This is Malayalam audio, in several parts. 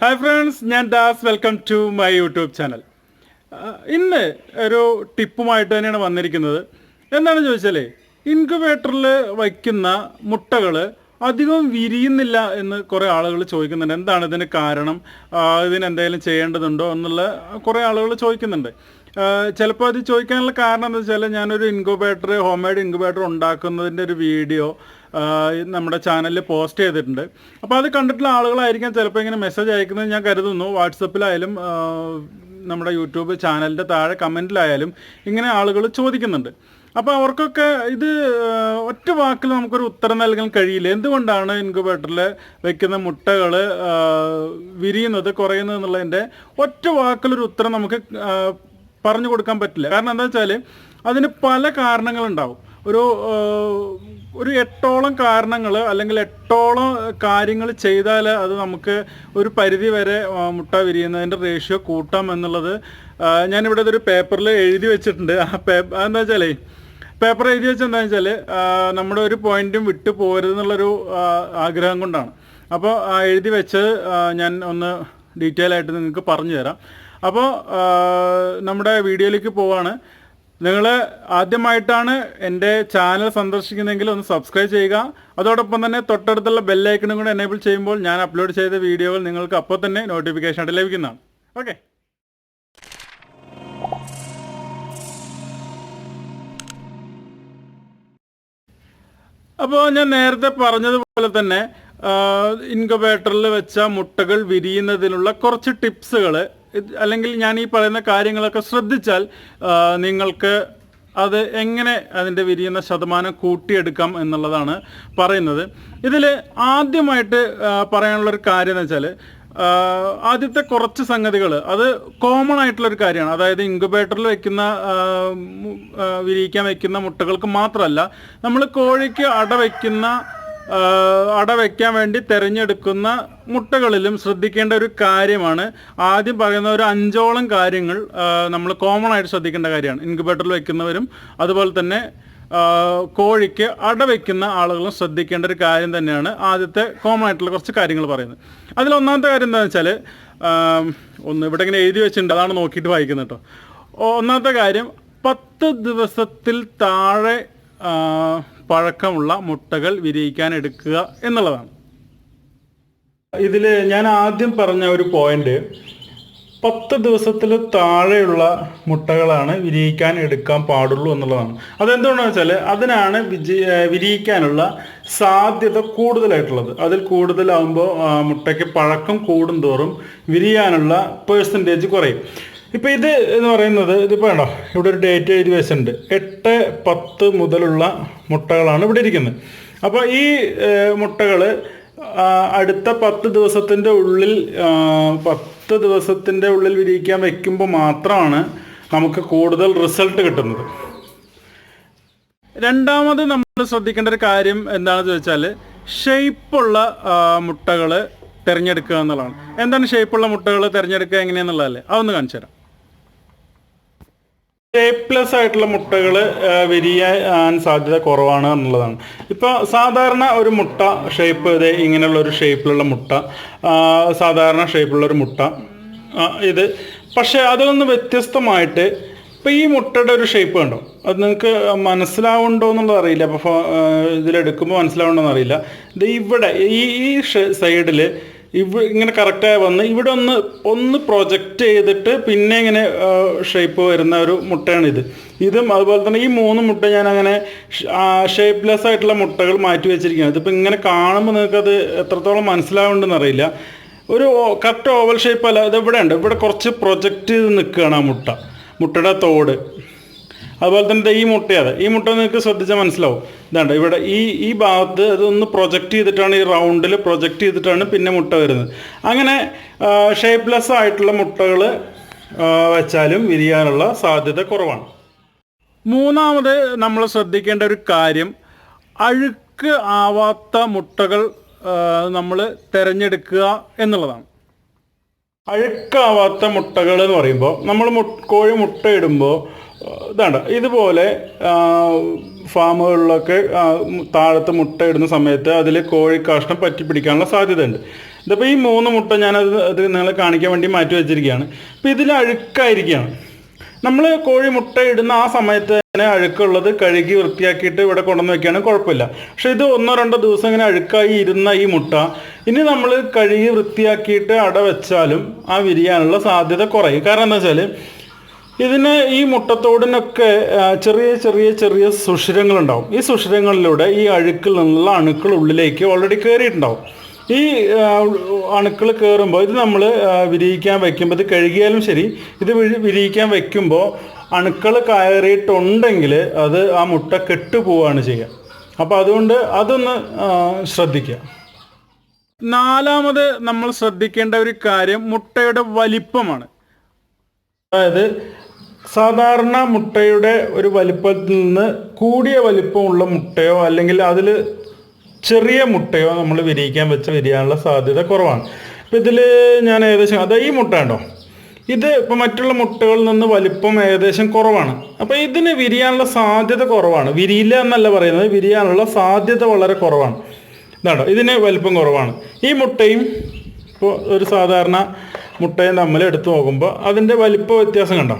ഹായ് ഫ്രണ്ട്സ് ഞാൻ Das. Welcome to my YouTube channel ഇന്ന് ഒരു ടിപ്പുമായിട്ട് തന്നെയാണ് വന്നിരിക്കുന്നത്. എന്താണെന്ന് ചോദിച്ചാലേ ഇൻക്യുബേറ്ററിൽ വയ്ക്കുന്ന മുട്ടകൾ അധികം വിരിയുന്നില്ല എന്ന് കുറേ ആളുകൾ ചോദിക്കുന്നുണ്ട്. എന്താണ് ഇതിന് കാരണം? ഇതിന് എന്തെങ്കിലും ചെയ്യേണ്ടതുണ്ടോ എന്നുള്ള കുറേ ആളുകൾ ചോദിക്കുന്നുണ്ട്. ചിലപ്പോൾ അത് ചോദിക്കാനുള്ള കാരണം എന്താ വെച്ചാൽ ഞാനൊരു ഇൻക്യുബേറ്റർ ഹോം മെയ്ഡ് ഇൻക്യുബേറ്റർ ഉണ്ടാക്കുന്നതിന്റെ ഒരു വീഡിയോ നമ്മുടെ ചാനലിൽ പോസ്റ്റ് ചെയ്തിട്ടുണ്ട്. അപ്പോൾ അത് കണ്ടിട്ടുള്ള ആളുകളായിരിക്കാം ചിലപ്പോൾ ഇങ്ങനെ മെസ്സേജ് അയക്കുന്നത് ഞാൻ കരുതുന്നു. വാട്സപ്പിലായാലും നമ്മുടെ യൂട്യൂബ് ചാനലിന്റെ താഴെ കമന്റിലായാലും ഇങ്ങനെ ആളുകൾ ചോദിക്കുന്നുണ്ട്. അപ്പോൾ അവർക്കൊക്കെ ഇത് ഒറ്റ വാക്കിൽ നമുക്കൊരു ഉത്തരം നൽകാൻ കഴിയില്ല. എന്തുകൊണ്ടാണ് ഇൻക്യുബേറ്ററിൽ വെക്കുന്ന മുട്ടകൾ വിരിയുന്നത് കുറയുന്നത് എന്നുള്ളതിന്റെ ഒറ്റ വാക്കിലൊരു ഉത്തരം നമുക്ക് പറഞ്ഞു കൊടുക്കാൻ പറ്റില്ല. കാരണം എന്താ വെച്ചാൽ അതിന് പല കാരണങ്ങളുണ്ടാവും. ഒരു ഒരു എട്ടോളം കാരണങ്ങൾ അല്ലെങ്കിൽ എട്ടോളം കാര്യങ്ങൾ ചെയ്താൽ അത് നമുക്ക് ഒരു പരിധി വരെ മുട്ട വിരിയുന്നതിന്റെ റേഷ്യോ കൂട്ടാം എന്നുള്ളത് ഞാനിവിടെ ഒരു പേപ്പറിൽ എഴുതി വെച്ചിട്ടുണ്ട്. ആ പേപ്പർ എന്താ വെച്ചാലേ പേപ്പർ എഴുതി വെച്ചാൽ എന്താണെന്ന് വെച്ചാൽ നമ്മുടെ ഒരു പോയിന്റും വിട്ടു പോരുതെന്നുള്ളൊരു ആഗ്രഹം കൊണ്ടാണ്. അപ്പോൾ എഴുതി വെച്ച് ഞാൻ ഒന്ന് ഡീറ്റെയിൽ ആയിട്ട് നിങ്ങൾക്ക് പറഞ്ഞു തരാം അപ്പോൾ നമ്മുടെ വീഡിയോയിലേക്ക് പോവാണ്. നിങ്ങൾ ആദ്യമായിട്ടാണ് എന്റെ ചാനൽ സന്ദർശിക്കുന്നതെങ്കിൽ ഒന്ന് സബ്സ്ക്രൈബ് ചെയ്യുക. അതോടൊപ്പം തന്നെ തൊട്ടടുത്തുള്ള ബെല്ലൈക്കണും കൂടെ എനേബിൾ ചെയ്യുമ്പോൾ ഞാൻ അപ്ലോഡ് ചെയ്ത വീഡിയോകൾ നിങ്ങൾക്ക് അപ്പോൾ തന്നെ നോട്ടിഫിക്കേഷൻ ആയിട്ട് ലഭിക്കുന്നതാണ്. ഓക്കെ അപ്പോൾ ഞാൻ നേരത്തെ പറഞ്ഞതുപോലെ തന്നെ ഇൻക്യുബേറ്ററിൽ വെച്ച മുട്ടകൾ വിരിയുന്നതിനുള്ള കുറച്ച് ടിപ്സുകൾ അല്ലെങ്കിൽ ഞാൻ ഈ പറയുന്ന കാര്യങ്ങളൊക്കെ ശ്രദ്ധിച്ചാൽ നിങ്ങൾക്ക് അത് എങ്ങനെ അതിന്റെ വിരിയുന്ന ശതമാനം കൂട്ടിയെടുക്കാം എന്നുള്ളതാണ് പറയുന്നത്. ഇതിൽ ആദ്യമായിട്ട് പറയാനുള്ളൊരു കാര്യം എന്ന് വെച്ചാൽ ആദ്യത്തെ കുറച്ച് സംഗതികൾ അത് കോമൺ ആയിട്ടുള്ള ഒരു കാര്യമാണ്. അതായത് ഇൻക്യുബേറ്ററിൽ വെക്കുന്ന വിരിയിക്കാൻ വെക്കുന്ന മുട്ടകൾക്ക് മാത്രമല്ല നമ്മൾ കോഴിക്ക് അട വെക്കുന്ന ആഹ് അട വെക്കാൻ വേണ്ടി തിരഞ്ഞെടുക്കുന്ന മുട്ടകളിലും ശ്രദ്ധിക്കേണ്ട ഒരു കാര്യമാണ്. ആദ്യം പറയുന്ന ഒരു അഞ്ചോളം കാര്യങ്ങൾ നമ്മൾ കോമൺ ആയിട്ട് ശ്രദ്ധിക്കേണ്ട കാര്യമാണ്. ഇൻക്യുബേറ്ററിൽ വെക്കുന്നവരും അതുപോലെ തന്നെ കോഴിക്ക് അട വയ്ക്കുന്ന ആളുകളും ശ്രദ്ധിക്കേണ്ട ഒരു കാര്യം തന്നെയാണ് ആദ്യത്തെ കോമൺ ആയിട്ടുള്ള കുറച്ച് കാര്യങ്ങൾ പറയുന്നത്. അതിൽ ഒന്നാമത്തെ കാര്യം എന്താണെന്ന് വെച്ചാൽ ഒന്ന് ഇവിടെ ഇങ്ങനെ എഴുതി വെച്ചിട്ടുണ്ട് അതാണ് നോക്കിയിട്ട് വായിക്കുന്നത് കേട്ടോ. ഒന്നാമത്തെ കാര്യം പത്ത് ദിവസത്തിൽ താഴെ പഴക്കമുള്ള മുട്ടകൾ വിരിയിക്കാൻ എടുക്കുക എന്നുള്ളതാണ്. ഇതിൽ ഞാൻ ആദ്യം പറഞ്ഞ ഒരു പോയിന്റ് പത്ത് ദിവസത്തിൽ താഴെയുള്ള മുട്ടകളാണ് വിരിയിക്കാൻ എടുക്കാൻ പാടുള്ളൂ എന്നുള്ളതാണ്. അതെന്തുകൊണ്ടാണെന്ന് വെച്ചാൽ അതിനാണ് വിജയ വിരിയിക്കാനുള്ള സാധ്യത കൂടുതലായിട്ടുള്ളത്. അതിൽ കൂടുതലാകുമ്പോൾ മുട്ടയ്ക്ക് പഴക്കം കൂടുന്തോറും വിരിയാനുള്ള പേഴ്സന്റേജ് കുറയും. ഇപ്പം ഇത് എന്ന് പറയുന്നത് ഇതിപ്പോൾ വേണോ ഇവിടെ ഒരു ഡേറ്റ് എഴുതി വെച്ചിട്ടുണ്ട്. എട്ട് പത്ത് മുതലുള്ള മുട്ടകളാണ് ഇവിടെ ഇരിക്കുന്നത്. അപ്പോൾ ഈ മുട്ടകൾ അടുത്ത പത്ത് ദിവസത്തിന്റെ ഉള്ളിൽ പത്ത് ദിവസത്തിന്റെ ഉള്ളിൽ വിരിയിക്കാൻ വെക്കുമ്പോൾ മാത്രമാണ് നമുക്ക് കൂടുതൽ റിസൾട്ട് കിട്ടുന്നത്. രണ്ടാമത് നമ്മൾ ശ്രദ്ധിക്കേണ്ട ഒരു കാര്യം എന്താണെന്ന് ചോദിച്ചാൽ ഷേപ്പുള്ള മുട്ടകൾ തിരഞ്ഞെടുക്കുക എന്നുള്ളതാണ്. എന്താണ് ഷേപ്പുള്ള മുട്ടകൾ തിരഞ്ഞെടുക്കുക എങ്ങനെയാണെന്നുള്ളതല്ലേ അതൊന്ന് കാണിച്ചു തരാം ഷേപ്പ്ലെസ് ആയിട്ടുള്ള മുട്ടകൾ വിരിയാൻ സാധ്യത കുറവാണ് എന്നുള്ളതാണ്. ഇപ്പോൾ സാധാരണ ഒരു മുട്ട ഷേപ്പ് ഇതേ ഇങ്ങനെയുള്ള ഒരു ഷേപ്പിലുള്ള മുട്ട സാധാരണ ഷേപ്പിലുള്ള ഒരു മുട്ട ഇത്. പക്ഷേ അതിൽ നിന്ന് വ്യത്യസ്തമായിട്ട് ഇപ്പോൾ ഈ മുട്ടയുടെ ഒരു ഷേപ്പ് കണ്ടോ? അത് നിങ്ങൾക്ക് മനസ്സിലാവുണ്ടോ എന്നുള്ളത് അറിയില്ല. അപ്പോൾ ഇതിലെടുക്കുമ്പോൾ മനസ്സിലാവുണ്ടോ എന്നറിയില്ല ഇത് ഇവിടെ ഈ ഈ സൈഡിൽ ഇവ ഇങ്ങനെ കറക്റ്റായി വന്ന് ഇവിടെ ഒന്ന് ഒന്ന് പ്രൊജക്റ്റ് ചെയ്തിട്ട് പിന്നെ ഇങ്ങനെ ഷേപ്പ് വരുന്ന ഒരു മുട്ടയാണിത്. ഇതും അതുപോലെ തന്നെ ഈ മൂന്ന് മുട്ട ഞാൻ അങ്ങനെ ഷേപ്പ്ലെസ് ആയിട്ടുള്ള മുട്ടകൾ മാറ്റി വെച്ചിരിക്കുകയാണ്. ഇതിപ്പോൾ ഇങ്ങനെ കാണുമ്പോൾ നിങ്ങൾക്കത് എത്രത്തോളം മനസ്സിലാവുന്നുണ്ടെന്ന് അറിയില്ല. ഒരു കറക്റ്റ് ഓവൽ ഷേപ്പ് അല്ല ഇത് ഇവിടെ ഉണ്ട് ഇവിടെ കുറച്ച് പ്രൊജക്റ്റ് ചെയ്ത് നിൽക്കുകയാണ് ആ മുട്ട. മുട്ടയുടെ തോട്. അതുപോലെ തന്നെ ഈ മുട്ടയത് ഈ മുട്ട നിങ്ങൾക്ക് ശ്രദ്ധിച്ചാൽ മനസ്സിലാവും. ഇതാണ്ട് ഇവിടെ ഈ ഈ ഭാഗത്ത് അതൊന്ന് പ്രൊജക്റ്റ് ചെയ്തിട്ടാണ് ഈ റൗണ്ടിൽ പ്രൊജക്റ്റ് ചെയ്തിട്ടാണ് പിന്നെ മുട്ട വരുന്നത്. അങ്ങനെ ഷേപ്പ്ലെസ് ആയിട്ടുള്ള മുട്ടകൾ വെച്ചാലും വിരിയാനുള്ള സാധ്യത കുറവാണ്. മൂന്നാമത് നമ്മൾ ശ്രദ്ധിക്കേണ്ട ഒരു കാര്യം അഴുക്ക് ആവാത്ത മുട്ടകൾ നമ്മൾ തിരഞ്ഞെടുക്കുക എന്നുള്ളതാണ്. അഴുക്കാവാത്ത മുട്ടകൾ എന്ന് പറയുമ്പോൾ നമ്മൾ കോഴി മുട്ടയിടുമ്പോൾ ഇതാണ്ട്. ഇതുപോലെ ഫാമുകളിലൊക്കെ താഴത്ത് മുട്ടയിടുന്ന സമയത്ത് അതിൽ കോഴി കാഷ്ടം പറ്റി പിടിക്കാനുള്ള സാധ്യതയുണ്ട്. ഇതിപ്പോൾ ഈ മൂന്ന് മുട്ട ഞാനത് അത് നിങ്ങളെ കാണിക്കാൻ വേണ്ടി മാറ്റി വെച്ചിരിക്കുകയാണ്. അപ്പോൾ ഇതിൽ അഴുക്കായിരിക്കുകയാണ്. നമ്മൾ കോഴി മുട്ട ഇടുന്ന ആ സമയത്ത് തന്നെ അഴുക്കുള്ളത് കഴുകി വൃത്തിയാക്കിയിട്ട് ഇവിടെ കൊണ്ടുവന്ന് വെക്കുകയാണെങ്കിൽ കുഴപ്പമില്ല. പക്ഷേ ഇത് ഒന്നോ രണ്ടോ ദിവസം ഇങ്ങനെ അഴുക്കായി ഇരുന്ന ഈ മുട്ട ഇനി നമ്മൾ കഴുകി വൃത്തിയാക്കിയിട്ട് അട വെച്ചാലും ആ വിരിയാനുള്ള സാധ്യത കുറയും. കാരണം എന്താ വെച്ചാൽ ഇതിന് ഈ മുട്ടത്തോടിനൊക്കെ ചെറിയ ചെറിയ ചെറിയ സുഷിരങ്ങളുണ്ടാവും. ഈ സുഷിരങ്ങളിലൂടെ ഈ അഴുക്കിൽ നിന്നുള്ള അണുക്കൾ ഉള്ളിലേക്ക് ഓൾറെഡി കയറിയിട്ടുണ്ടാവും ഈ അണുക്കൾ കയറുമ്പോൾ ഇത് നമ്മൾ വിരിയിക്കാൻ വയ്ക്കുമ്പോൾ ഇത് കഴുകിയാലും ശരി ഇത് വിരി- വിരിയിക്കാൻ വയ്ക്കുമ്പോൾ അണുക്കൾ കയറിയിട്ടുണ്ടെങ്കിൽ അത് ആ മുട്ട കെട്ടുപോവുകയാണ് ചെയ്യുക. അപ്പോൾ അതുകൊണ്ട് അതൊന്ന് ശ്രദ്ധിക്കുക. നാലാമത് നമ്മൾ ശ്രദ്ധിക്കേണ്ട ഒരു കാര്യം മുട്ടയുടെ വലിപ്പമാണ്. അതായത് സാധാരണ മുട്ടയുടെ ഒരു വലിപ്പത്തിൽ നിന്ന് കൂടിയ വലിപ്പമുള്ള മുട്ടയോ അല്ലെങ്കിൽ അതിൽ ചെറിയ മുട്ടയോ നമ്മൾ വിരിയിക്കാൻ വെച്ച് വിരിയാനുള്ള സാധ്യത കുറവാണ്. ഇപ്പം ഇതിൽ ഞാൻ ഏകദേശം അതാ ഈ മുട്ട ഉണ്ടോ ഇത് ഇപ്പോൾ മറ്റുള്ള മുട്ടകളിൽ നിന്ന് വലിപ്പം ഏകദേശം കുറവാണ്. അപ്പോൾ ഇതിന് വിരിയാനുള്ള സാധ്യത കുറവാണ്. വിരിയില്ല എന്നല്ല പറയുന്നത് വിരിയാനുള്ള സാധ്യത വളരെ കുറവാണ്. ഇതാണോ ഇതിന് വലിപ്പം കുറവാണ്. ഈ മുട്ടയും ഇപ്പോൾ ഒരു സാധാരണ മുട്ടയും തമ്മിൽ എടുത്തു നോക്കുമ്പോൾ അതിന്റെ വലിപ്പ വ്യത്യാസം കണ്ടോ?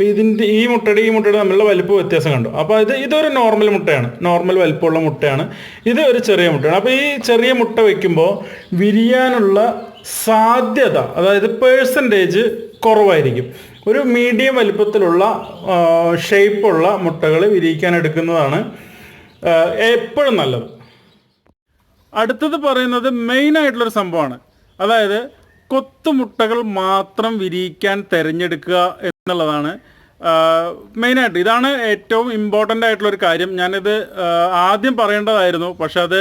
അപ്പോൾ ഇതിന്റെ ഈ മുട്ടയുടെ ഈ മുട്ടയുടെ തമ്മിലുള്ള വലിപ്പ വ്യത്യാസം കണ്ടു. അപ്പോൾ ഇത് ഇതൊരു നോർമൽ മുട്ടയാണ്. നോർമൽ വലിപ്പമുള്ള മുട്ടയാണ്. ഇത് ഒരു ചെറിയ മുട്ടയാണ്. അപ്പോൾ ഈ ചെറിയ മുട്ട വയ്ക്കുമ്പോൾ വിരിയാനുള്ള സാധ്യത അതായത് പേഴ്സന്റേജ് കുറവായിരിക്കും. ഒരു മീഡിയം വലിപ്പത്തിലുള്ള ഷേപ്പുള്ള മുട്ടകൾ വിരിയിക്കാൻ എടുക്കുന്നതാണ് എപ്പോഴും നല്ലത്. അടുത്തത് പറയുന്നത് മെയിനായിട്ടുള്ളൊരു സംഭവമാണ്. അതായത് കൊത്തുമുട്ടകൾ മാത്രം വിരിയിക്കാൻ തിരഞ്ഞെടുക്കുക എന്നുള്ളതാണ്. മെയിനായിട്ട് ഇതാണ് ഏറ്റവും ഇമ്പോർട്ടന്റ് ആയിട്ടുള്ളൊരു കാര്യം. ഞാനിത് ആദ്യം പറയേണ്ടതായിരുന്നു. പക്ഷെ അത്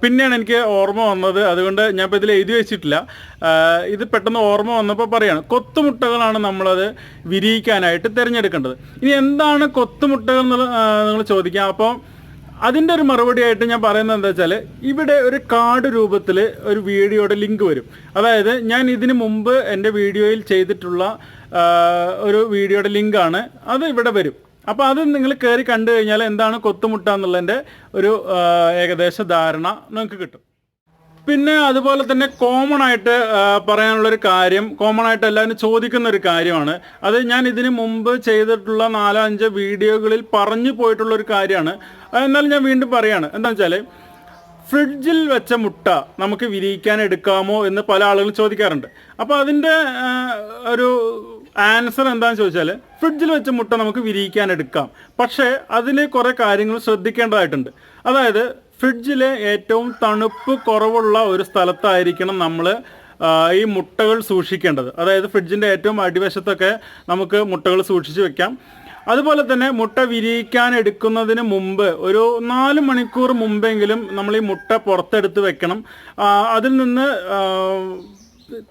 പിന്നെയാണ് എനിക്ക് ഓർമ്മ വന്നത്. അതുകൊണ്ട് ഞാൻ ഇപ്പോൾ ഇതിൽ എഴുതി വെച്ചിട്ടില്ല. ഇത് പെട്ടെന്ന് ഓർമ്മ വന്നപ്പോൾ പറയാണ് കൊത്തുമുട്ടകളാണ് നമ്മളത് വിരിയിക്കാനായിട്ട് തിരഞ്ഞെടുക്കേണ്ടത്. ഇനി എന്താണ് കൊത്തുമുട്ടകൾ എന്നുള്ള നിങ്ങൾ ചോദിക്കാം അപ്പോൾ അതിന്റെ ഒരു മറുപടി ആയിട്ട് ഞാൻ പറയുന്നത് എന്താ വെച്ചാൽ ഇവിടെ ഒരു കാർഡ് രൂപത്തിൽ ഒരു വീഡിയോയുടെ ലിങ്ക് വരും. അതായത് ഞാൻ ഇതിനു മുമ്പ് എന്റെ വീഡിയോയിൽ ചെയ്തിട്ടുള്ള ഒരു വീഡിയോയുടെ ലിങ്കാണ്. അത് ഇവിടെ വരും. അപ്പോൾ അത് നിങ്ങൾ കയറി കണ്ടു കഴിഞ്ഞാൽ എന്താണ് കൊത്തുമുട്ട എന്നുള്ളതിന്റെ ഒരു ഏകദേശ ധാരണ നിങ്ങൾക്ക് കിട്ടും. പിന്നെ അതുപോലെ തന്നെ കോമൺ ആയിട്ട് പറയാനുള്ള പറയാനുള്ളൊരു കാര്യം കോമൺ ആയിട്ട് എല്ലാവരും ചോദിക്കുന്ന ഒരു കാര്യമാണ്. അത് ഞാൻ ഇതിന് മുമ്പ് ചെയ്തിട്ടുള്ള നാലോ അഞ്ചോ വീഡിയോകളിൽ പറഞ്ഞു പോയിട്ടുള്ള ഒരു കാര്യമാണ് എന്നാലും ഞാൻ വീണ്ടും പറയാണ്. എന്താണെന്ന് വെച്ചാൽ ഫ്രിഡ്ജിൽ വെച്ച മുട്ട നമുക്ക് വിരിയിക്കാൻ എടുക്കാമോ എന്ന് പല ആളുകളും ചോദിക്കാറുണ്ട്. അപ്പോൾ അതിന്റെ ഒരു ആൻസർ എന്താണെന്ന് ചോദിച്ചാൽ ഫ്രിഡ്ജിൽ വെച്ച മുട്ട നമുക്ക് വിരിയിക്കാൻ എടുക്കാം. പക്ഷേ അതിന് കുറേ കാര്യങ്ങൾ ശ്രദ്ധിക്കേണ്ടതായിട്ടുണ്ട്. അതായത് ഫ്രിഡ്ജിലെ ഏറ്റവും തണുപ്പ് കുറവുള്ള ഒരു സ്ഥലത്തായിരിക്കണം നമ്മൾ ഈ മുട്ടകൾ സൂക്ഷിക്കേണ്ടത്. അതായത് ഫ്രിഡ്ജിന്റെ ഏറ്റവും അടിവശത്തൊക്കെ നമുക്ക് മുട്ടകൾ സൂക്ഷിച്ച് വെക്കാം. അതുപോലെ തന്നെ മുട്ട വിരിയിക്കാൻ എടുക്കുന്നതിന് മുമ്പ് ഒരു നാല് മണിക്കൂർ മുമ്പെങ്കിലും നമ്മൾ ഈ മുട്ട പുറത്തെടുത്ത് വെക്കണം. അതിൽ നിന്ന്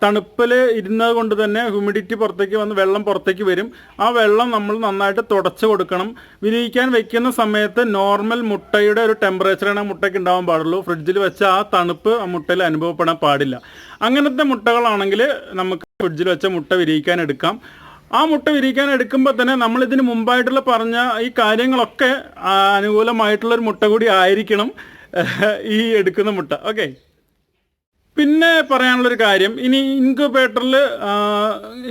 തണുപ്പിൽ ഇരുന്നത് കൊണ്ട് തന്നെ ഹ്യൂമിഡിറ്റി പുറത്തേക്ക് വന്ന് വെള്ളം പുറത്തേക്ക് വരും. ആ വെള്ളം നമ്മൾ നന്നായിട്ട് തുടച്ച് കൊടുക്കണം. വിരിയിക്കാൻ വെക്കുന്ന സമയത്ത് നോർമൽ മുട്ടയുടെ ഒരു ടെമ്പറേച്ചറാണ് ആ മുട്ടയ്ക്ക് ഉണ്ടാവാൻ പാടുള്ളൂ. ഫ്രിഡ്ജിൽ വെച്ച ആ തണുപ്പ് ആ മുട്ടയിൽ അനുഭവപ്പെടാൻ പാടില്ല. അങ്ങനത്തെ മുട്ടകളാണെങ്കിൽ നമുക്ക് ഫ്രിഡ്ജിൽ വെച്ച മുട്ട വിരിയിക്കാൻ എടുക്കാം. ആ മുട്ട വിരിയിക്കാൻ എടുക്കുമ്പോൾ തന്നെ നമ്മൾ ഇതിന് മുമ്പായിട്ടുള്ള പറഞ്ഞ ഈ കാര്യങ്ങളൊക്കെ അനുകൂലമായിട്ടുള്ള ഒരു മുട്ട കൂടി ആയിരിക്കണം ഈ എടുക്കുന്ന മുട്ട. ഓക്കെ പിന്നെ പറയാനുള്ളൊരു കാര്യം ഇനി ഇൻക്യുബേറ്ററിൽ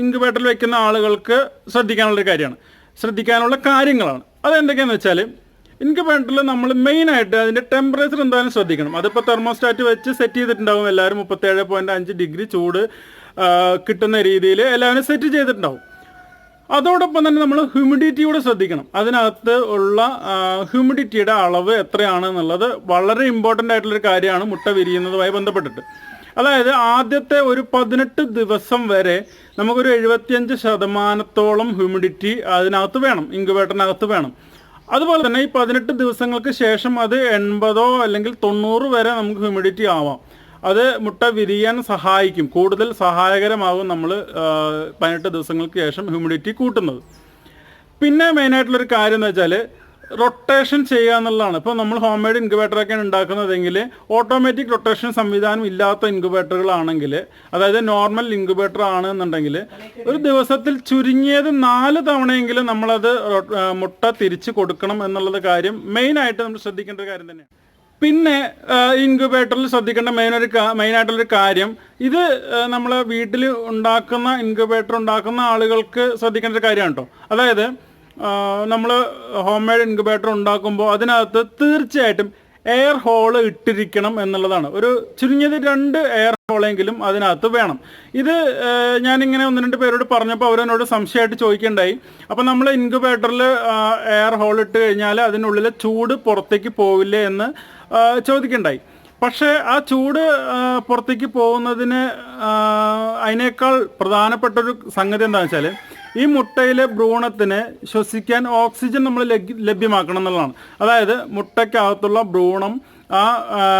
ഇൻക്യുബേറ്ററിൽ വെക്കുന്ന ആളുകൾക്ക് ശ്രദ്ധിക്കാനുള്ളൊരു കാര്യമാണ്. ശ്രദ്ധിക്കാനുള്ള കാര്യങ്ങളാണ്. അതെന്തൊക്കെയാണെന്ന് വെച്ചാൽ ഇൻക്യുബേറ്ററിൽ നമ്മൾ മെയിനായിട്ട് അതിന്റെ ടെമ്പറേച്ചർ എന്തായാലും ശ്രദ്ധിക്കണം. അതിപ്പോൾ തെർമോസ്റ്റാറ്റ് വെച്ച് സെറ്റ് ചെയ്തിട്ടുണ്ടാവും. എല്ലാവരും മുപ്പത്തേഴ് പോയിന്റ് അഞ്ച് ഡിഗ്രി ചൂട് കിട്ടുന്ന രീതിയിൽ എല്ലാവരും സെറ്റ് ചെയ്തിട്ടുണ്ടാവും. അതോടൊപ്പം തന്നെ നമ്മൾ ഹ്യൂമിഡിറ്റി കൂടെ ശ്രദ്ധിക്കണം. അതിനകത്ത് ഉള്ള ഹ്യൂമിഡിറ്റിയുടെ അളവ് എത്രയാണ് എന്നുള്ളത് വളരെ ഇമ്പോർട്ടന്റ് ആയിട്ടുള്ളൊരു കാര്യമാണ് മുട്ട വിരിയുന്നതുമായി ബന്ധപ്പെട്ടിട്ട്. അതായത് ആദ്യത്തെ ഒരു പതിനെട്ട് ദിവസം വരെ നമുക്കൊരു എഴുപത്തിയഞ്ച് ശതമാനത്തോളം ഹ്യൂമിഡിറ്റി അതിനകത്ത് വേണം ഇൻക്യുബേറ്ററിനകത്ത് വേണം. അതുപോലെ തന്നെ ഈ പതിനെട്ട് ദിവസങ്ങൾക്ക് ശേഷം അത് എൺപതോ അല്ലെങ്കിൽ തൊണ്ണൂറ് വരെ നമുക്ക് ഹ്യൂമിഡിറ്റി ആവാം. അത് മുട്ട വിരിയാൻ സഹായിക്കും കൂടുതൽ സഹായകരമാകും നമ്മൾ പതിനെട്ട് ദിവസങ്ങൾക്ക് ശേഷം ഹ്യൂമിഡിറ്റി കൂട്ടുന്നത്. പിന്നെ മെയിനായിട്ടുള്ളൊരു കാര്യം എന്ന് വെച്ചാൽ റൊട്ടേഷൻ ചെയ്യുക എന്നുള്ളതാണ്. ഇപ്പോൾ നമ്മൾ ഹോം മെയ്ഡ് ഇൻക്യുബേറ്ററൊക്കെയാണ് ഉണ്ടാക്കുന്നതെങ്കിൽ ഓട്ടോമാറ്റിക് റൊട്ടേഷൻ സംവിധാനം ഇല്ലാത്ത ഇൻക്യുബേറ്ററുകളാണെങ്കിൽ അതായത് നോർമൽ ഇൻക്യുബേറ്റർ ആണെന്നുണ്ടെങ്കിൽ ഒരു ദിവസത്തിൽ ചുരുങ്ങിയത് നാല് തവണയെങ്കിലും നമ്മളത് മുട്ട തിരിച്ച് കൊടുക്കണം എന്നുള്ളത് കാര്യം മെയിനായിട്ട് നമ്മൾ ശ്രദ്ധിക്കേണ്ട ഒരു കാര്യം തന്നെയാണ്. പിന്നെ ഇൻക്യുബേറ്ററിൽ ശ്രദ്ധിക്കേണ്ട മെയിൻ ഒരു മെയിനായിട്ടുള്ളൊരു കാര്യം ഇത് നമ്മൾ വീട്ടിൽ ഉണ്ടാക്കുന്ന ഇൻക്യുബേറ്റർ ഉണ്ടാക്കുന്ന ആളുകൾക്ക് ശ്രദ്ധിക്കേണ്ട ഒരു കാര്യമാണ് കേട്ടോ അതായത് നമ്മൾ ഹോം മെയ്ഡ് ഇൻക്യുബേറ്റർ ഉണ്ടാക്കുമ്പോൾ അതിനകത്ത് തീർച്ചയായിട്ടും എയർ ഹോൾ ഇട്ടിരിക്കണം എന്നുള്ളതാണ്. ഒരു ചുരുങ്ങിയത് രണ്ട് എയർ ഹോളെങ്കിലും അതിനകത്ത് വേണം. ഇത് ഞാനിങ്ങനെ ഒന്ന് രണ്ട് പേരോട് പറഞ്ഞപ്പോൾ അവരെന്നോട് സംശയമായിട്ട് ചോദിക്കേണ്ടായി അപ്പോൾ നമ്മൾ ഇൻക്യുബേറ്ററിൽ എയർ ഹോൾ ഇട്ട് കഴിഞ്ഞാൽ അതിനുള്ളിൽ ചൂട് പുറത്തേക്ക് പോവില്ലേ എന്ന് ചോദിക്കണ്ടായി പക്ഷേ ആ ചൂട് പുറത്തേക്ക് പോകുന്നതിന് അതിനേക്കാൾ പ്രധാനപ്പെട്ട ഒരു സംഗതി എന്താണെന്ന് വെച്ചാൽ ഈ മുട്ടയിലെ ഭ്രൂണത്തിന് ശ്വസിക്കാൻ ഓക്സിജൻ നമ്മൾ ലഭ്യമാക്കണം എന്നുള്ളതാണ്. അതായത് മുട്ടയ്ക്കകത്തുള്ള ഭ്രൂണം ആ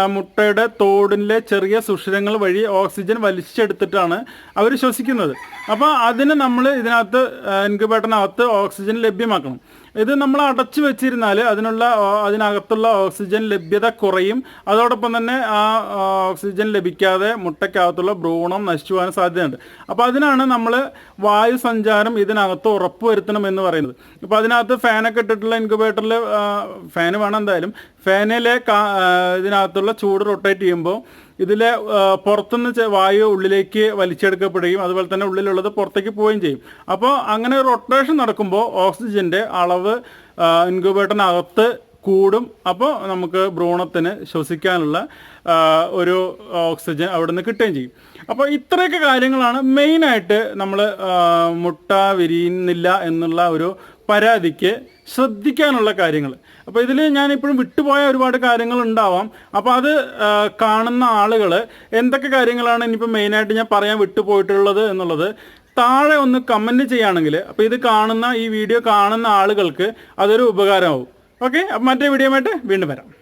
മുട്ടയുടെ തോടിലെ ചെറിയ സുഷിരങ്ങൾ വഴി ഓക്സിജൻ വലിച്ചെടുത്തിട്ടാണ് അവർ ശ്വസിക്കുന്നത്. അപ്പോൾ അതിന് നമ്മൾ ഇതിനകത്ത് ഇൻക്യുബേറ്ററിനകത്ത് ഓക്സിജൻ ലഭ്യമാക്കണം. ഇത് നമ്മൾ അടച്ചു വെച്ചിരുന്നാൽ അതിനുള്ള അതിനകത്തുള്ള ഓക്സിജൻ ലഭ്യത കുറയും. അതോടൊപ്പം തന്നെ ആ, ഓക്സിജൻ ലഭിക്കാതെ മുട്ടയ്ക്കകത്തുള്ള ഭ്രൂണം നശിച്ചു പോകാൻ സാധ്യതയുണ്ട്. അപ്പോൾ അതിനാണ് നമ്മൾ വായു സഞ്ചാരം ഇതിനകത്ത് ഉറപ്പുവരുത്തണം എന്ന് പറയുന്നത്. ഇപ്പോൾ അതിനകത്ത് ഫാനൊക്കെ ഇട്ടിട്ടുള്ള ഇൻക്യുബേറ്ററിൽ ഫാന് വേണം എന്തായാലും. ഫാനിലെ ഇതിനകത്തുള്ള ചൂട് റൊട്ടേറ്റ് ചെയ്യുമ്പോൾ ഇതിലെ പുറത്തുനിന്ന് വായു ഉള്ളിലേക്ക് വലിച്ചെടുക്കപ്പെടുകയും അതുപോലെ തന്നെ ഉള്ളിലുള്ളത് പുറത്തേക്ക് പോവുകയും ചെയ്യും. അപ്പോൾ അങ്ങനെ റൊട്ടേഷൻ നടക്കുമ്പോൾ ഓക്സിജന്റെ അളവ് ഇൻക്യുബേറ്ററിനകത്ത് കൂടും. അപ്പോൾ നമുക്ക് ഭ്രൂണത്തിന് ശ്വസിക്കാനുള്ള ഒരു ഓക്സിജൻ അവിടെ നിന്ന് കിട്ടുകയും ചെയ്യും. അപ്പോൾ ഇത്രയൊക്കെ കാര്യങ്ങളാണ് മെയിനായിട്ട് നമ്മൾ മുട്ട വിരിയുന്നില്ല എന്നുള്ള ഒരു പരാതിക്ക് ശ്രദ്ധിക്കാനുള്ള കാര്യങ്ങൾ അപ്പോൾ ഇതിൽ ഞാൻ ഇപ്പോഴും വിട്ടുപോയ ഒരുപാട് കാര്യങ്ങൾ ഉണ്ടാവാം അപ്പോൾ അത് കാണുന്ന ആളുകൾ എന്തൊക്കെ കാര്യങ്ങളാണ് ഇനിയിപ്പോൾ മെയിനായിട്ട് ഞാൻ പറയാൻ വിട്ടുപോയിട്ടുള്ളത് എന്നുള്ളത് താഴെ ഒന്ന് കമന്റ് ചെയ്യുകയാണെങ്കിൽ അപ്പോൾ ഇത് കാണുന്ന ഈ വീഡിയോ കാണുന്ന ആളുകൾക്ക് അതൊരു ഉപകാരമാവും. ഓക്കെ? അപ്പം മറ്റേ വീഡിയോ വീണ്ടും വരാം.